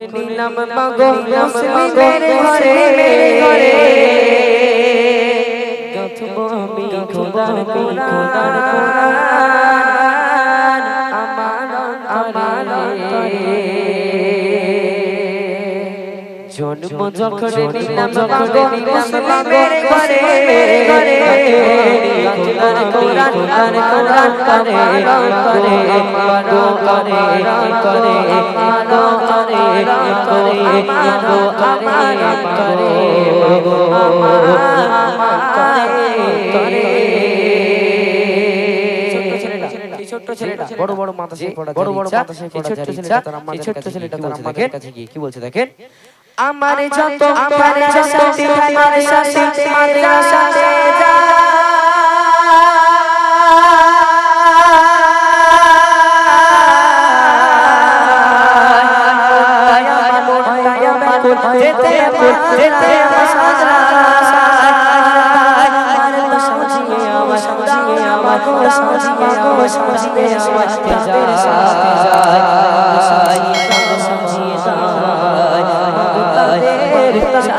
নিলাম মাগো মুসলিমের ঘরে। ঘরে। গাথবো আমি খোদার খোদার কোরআন। আমার আমার জন্ম যখন নিলাম মুসলিমের ঘরে ঘরে কোরআন কোরআন কোরআন করে করে আমার করে করে আমার করে করে মাগো করে করে ছোট্ট ছেলেটা বড় বড় মাদ্রাসায় বড় ছোট্ট ছেলেটা ছোট্ট ছেলেটা তার আমাদের কাছে গিয়ে কি বলছে দেখেন আমার যত আমার শান্তি আমার যায় আমার মনটাই আমার যেতে যেতে আমার আমার সাজিয়ে আমার সাজিয়ে আমার সাজিয়ে আমার সাজিয়ে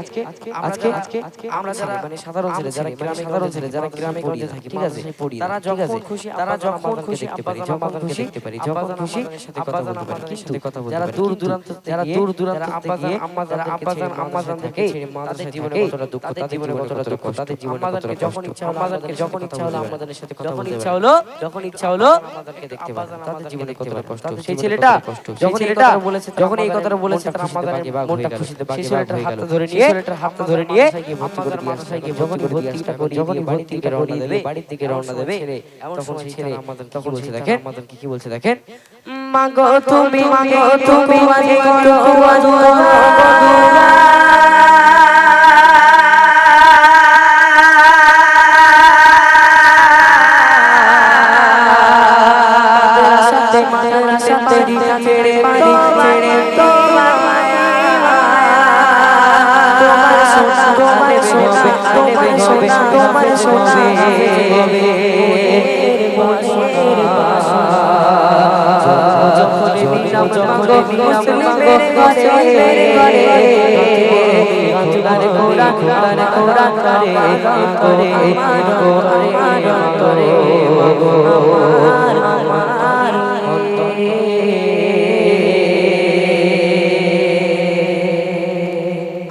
আজকে আজকে আজকে আমরা যারা মানে সাধারণ ছেলে যারা গ্রামে সাধারণ ছেলে যারা গ্রামে গঞ্জে থাকি ঠিক আছে? তারা যখন খুশি তারা যখন খুশি দেখতে পারি যখন খুশি দেখতে পারি যখন খুশি সাথে কথা বলতে পারি। কিন্তু যারা দূর দূরান্ত যারা দূর দূরান্ত থেকে আম্মা যারা আব্বা আম্মা থেকে জীবনে কতটা দুঃখ তাদের জীবনে কতটা দুঃখ তাদের জীবনে কতটা যখন ইচ্ছা হলো আমাদেরকে যখন ইচ্ছা হলো আমাদের সাথে কথা বলতে ইচ্ছা হলো যখন ইচ্ছা হলো আমাদেরকে দেখতে পারি। তাদের জীবনে কতটা কষ্ট সেই ছেলেটা যখন ছেলেটা বলেছে যখন এই কথাটা বলেছে তার আমাদের মনটা খুশিতে ছেলেটার হাতটা ধরে নিয়ে হাতটা ধরে নিয়ে আমাদের মাদ্রাসায় গিয়ে যখন ভর্তিটা করি যখন বাড়ি থেকে রওনা দেবে বাড়ির দিকে রওনা দেবে তখন সেই ছেলে আমাদের তখন বলছে দেখেন আমাদের কি বলছে দেখেন মাগো তুমি মাগো তুমি মাগো সাথে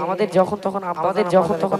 আমাদের যখন তখন আমাদের যখন তখন